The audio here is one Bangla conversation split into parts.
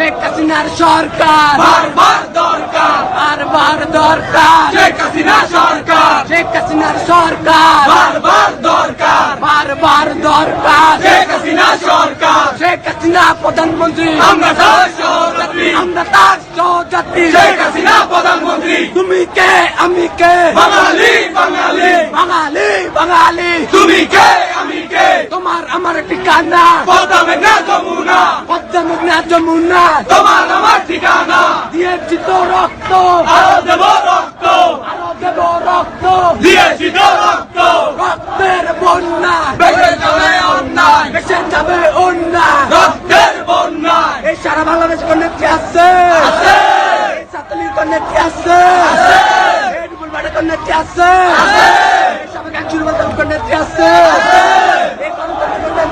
শেখ হাসিনার সরকার। বারবার দরকার। বারবার দরকার। শেখ হাসিনা সরকার। শেখ হাসিনার সরকার। বারবার দরকার। বারবার দরকার। শেখ হাসিনা সরকার। শেখ হাসিনা প্রধানমন্ত্রী। আমরা তার সহযাত্রী। আমরা তার সহযাত্রী। শেখ হাসিনা প্রধানমন্ত্রী। তুমি কে? আমি কে? বাঙালি বাঙালি বাঙালি বাঙালি তুমি কে আমি কে তোমার আমার ঠিকানা পদ্মা মেঘনা যমুনা। পদ্মা মেঘনা যমুনা। তোমার আমার ঠিকানা। দিয়েছি তো রক্ত। আরও দেব রক্ত। আরও দেব রক্ত। দিয়েছি তো রক্ত। রক্তের বন্যা। বেড়ে যাবে অন্যায়। বেসে যাবে অন্যায়। রক্তের বন্যায়। এই সারা বাংলাদেশ কোন নেত্রী আছে। সাতলির কোন নেত্রী আছে। ডুবুলবাড়ি কোন নেত্রী আছে। সাবেক আইনজীবী বলতে কোন নেত্রী আছে।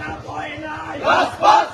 না ভয় নাই। রাজপথ